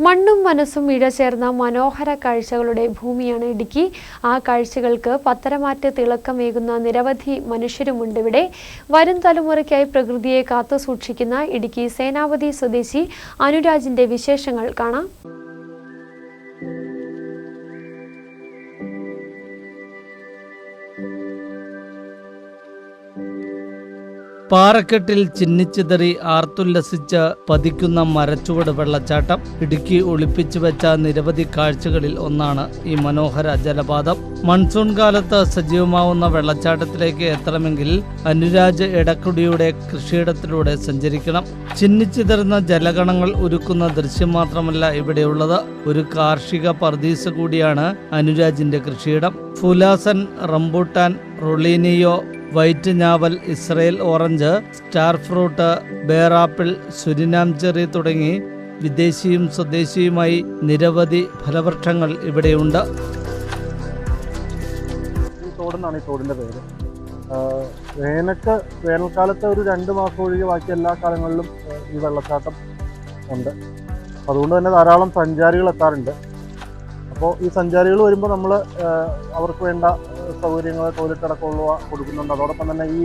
മണ്ണും മനസ്സും ഇഴചേർന്ന മനോഹര കാഴ്ചകളുടെ ഭൂമിയാണ് ഇടുക്കി. ആ കാഴ്ചകൾക്ക് പത്തരമാറ്റ് തിളക്കമേകുന്ന നിരവധി മനുഷ്യരുമുണ്ട് ഇവിടെ. വരും തലമുറയ്ക്കായി പ്രകൃതിയെ കാത്തു സൂക്ഷിക്കുന്ന ഇടുക്കി സേനാപതി സ്വദേശി അനുരാജിന്റെ വിശേഷങ്ങൾ കാണാം. പാറക്കെട്ടിൽ ചിന്നിച്ചിതറി ആർത്തുല്ലസിച്ച് പതിക്കുന്ന മരച്ചുവട് വെള്ളച്ചാട്ടം ഇടുക്കി ഒളിപ്പിച്ചു വെച്ച നിരവധി കാഴ്ചകളിൽ ഒന്നാണ് ഈ മനോഹര ജലപാതം. മൺസൂൺ കാലത്ത് സജീവമാവുന്ന വെള്ളച്ചാട്ടത്തിലേക്ക് എത്തണമെങ്കിൽ അനുരാജ് എടക്കുടിയുടെ കൃഷിയിടത്തിലൂടെ സഞ്ചരിക്കണം. ചിന്നിച്ചിതറുന്ന ജലഗണങ്ങൾ ഒരുക്കുന്ന ദൃശ്യം മാത്രമല്ല ഇവിടെയുള്ളത്. ഒരു കാർഷിക പർദീസ് കൂടിയാണ് അനുരാജിന്റെ കൃഷിയിടം. ഫുലാസൻ റംബൂട്ടാൻ റൊളീനിയോ വൈറ്റ് ഞാവൽ ഇസ്രയേൽ ഓറഞ്ച് സ്റ്റാർ ഫ്രൂട്ട് ബേറാപ്പിൾ സുരിനാം ചെറി തുടങ്ങി വിദേശിയും സ്വദേശിയുമായി നിരവധി ഫലവൃക്ഷങ്ങൾ ഇവിടെയുണ്ട്. തോടെന്നാണ് ഈ തോടിന്റെ പേര്. വേനൽക്ക് വേനൽക്കാലത്ത് ഒരു രണ്ട് മാസം ഒഴികെ ബാക്കി എല്ലാ കാലങ്ങളിലും ഈ വെള്ളച്ചാട്ടം ഉണ്ട്. അതുകൊണ്ട് തന്നെ ധാരാളം സഞ്ചാരികൾ എത്താറുണ്ട്. അപ്പോൾ ഈ സഞ്ചാരികൾ വരുമ്പോൾ നമ്മൾ അവർക്ക് വേണ്ട സൗകര്യങ്ങൾ ടോയ്ലറ്റ് അടക്കമുള്ളവ കൊടുക്കുന്നുണ്ട്. അതോടൊപ്പം തന്നെ ഈ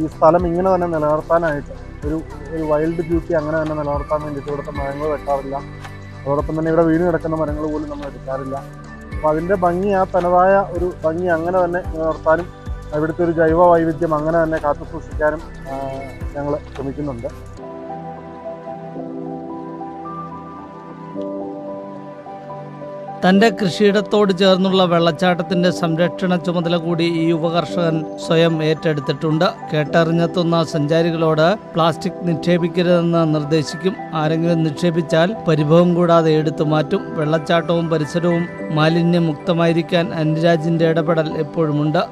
ഈ സ്ഥലം ഇങ്ങനെ തന്നെ നിലനിർത്താനായിട്ട് ഒരു ഒരു വൈൽഡ് ബ്യൂട്ടി അങ്ങനെ തന്നെ നിലനിർത്താൻ വേണ്ടിയിട്ട് ഇവിടുത്തെ മരങ്ങൾ വെട്ടാറില്ല. അതോടൊപ്പം തന്നെ ഇവിടെ വീണ് കിടക്കുന്ന മരങ്ങൾ പോലും നമ്മൾ എടുക്കാറില്ല. അപ്പോൾ അതിന്റെ ഭംഗി ആ തനതായ ഒരു ഭംഗി അങ്ങനെ തന്നെ നിലനിർത്താനും ഇവിടുത്തെ ഒരു ജൈവ വൈവിധ്യം അങ്ങനെ തന്നെ കാത്തു സൂക്ഷിക്കാനും ഞങ്ങൾ ശ്രമിക്കുന്നുണ്ട്. തന്റെ കൃഷിയിടത്തോട് ചേർന്നുള്ള വെള്ളച്ചാട്ടത്തിന്റെ സംരക്ഷണ ചുമതല കൂടി ഈ യുവകർഷകൻ സ്വയം ഏറ്റെടുത്തിട്ടുണ്ട്. കേട്ടറിഞ്ഞെത്തുന്ന സഞ്ചാരികളോട് പ്ലാസ്റ്റിക് നിക്ഷേപിക്കരുതെന്ന് നിർദ്ദേശിക്കും. ആരെങ്കിലും നിക്ഷേപിച്ചാൽ പരിഭവം കൂടാതെ എടുത്തു മാറ്റും. വെള്ളച്ചാട്ടവും പരിസരവും മാലിന്യമുക്തമായിരിക്കാൻ അനുരാജിന്റെ ഇടപെടൽ എപ്പോഴുമുണ്ട്.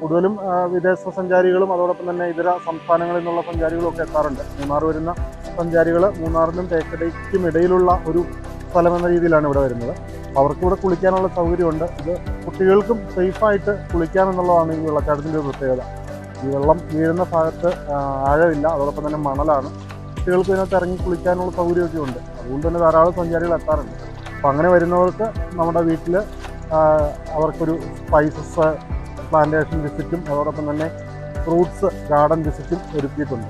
കൂടുതലും വിദേശ സഞ്ചാരികളും അതോടൊപ്പം തന്നെ ഇതര സംസ്ഥാനങ്ങളിൽ നിന്നുള്ള സഞ്ചാരികളും ഒക്കെ എത്താറുണ്ട്. മൂന്നാർ വരുന്ന സഞ്ചാരികൾ മൂന്നാറിനും തേക്കടയ്ക്കും ഇടയിലുള്ള ഒരു സ്ഥലം എന്ന രീതിയിലാണ് ഇവിടെ വരുന്നത്. അവർക്ക് ഇവിടെ കുളിക്കാനുള്ള സൗകര്യമുണ്ട്. ഇത് കുട്ടികൾക്കും സേഫായിട്ട് കുളിക്കാം എന്നുള്ളതാണ് ഈ വെള്ളച്ചാട്ടത്തിന്റെ ഒരു പ്രത്യേകത. ഈ വെള്ളം വീഴുന്ന ഭാഗത്ത് ആഴമില്ല. അതോടൊപ്പം തന്നെ മണലാണ്. കുട്ടികൾക്ക് ഇതിനകത്ത് ഇറങ്ങി കുളിക്കാനുള്ള സൗകര്യമൊക്കെ ഉണ്ട്. അതുകൊണ്ട് തന്നെ ധാരാളം സഞ്ചാരികൾ എത്താറുണ്ട്. അപ്പം അങ്ങനെ വരുന്നവർക്ക് നമ്മുടെ വീട്ടിൽ അവർക്കൊരു സ്പൈസസ് പ്ലാന്റേഷൻ വിസിറ്റും അതോടൊപ്പം തന്നെ ഫ്രൂട്ട്സ് ഗാർഡൻ വിസിറ്റും ഒരുക്കിയിട്ടുണ്ട്.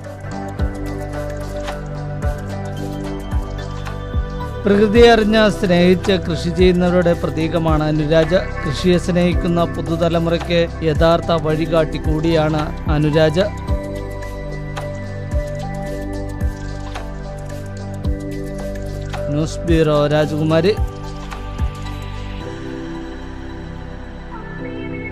പ്രകൃതിയെ അറിഞ്ഞ് സ്നേഹിച്ച് കൃഷി ചെയ്യുന്നവരുടെ പ്രതീകമാണ് അനുരാജ കൃഷിയെ സ്നേഹിക്കുന്ന പുതുതലമുറയ്ക്ക് യഥാർത്ഥ വഴികാട്ടി കൂടിയാണ് അനുരാജ. ന്യൂസ് ബ്യൂറോ രാജകുമാരി.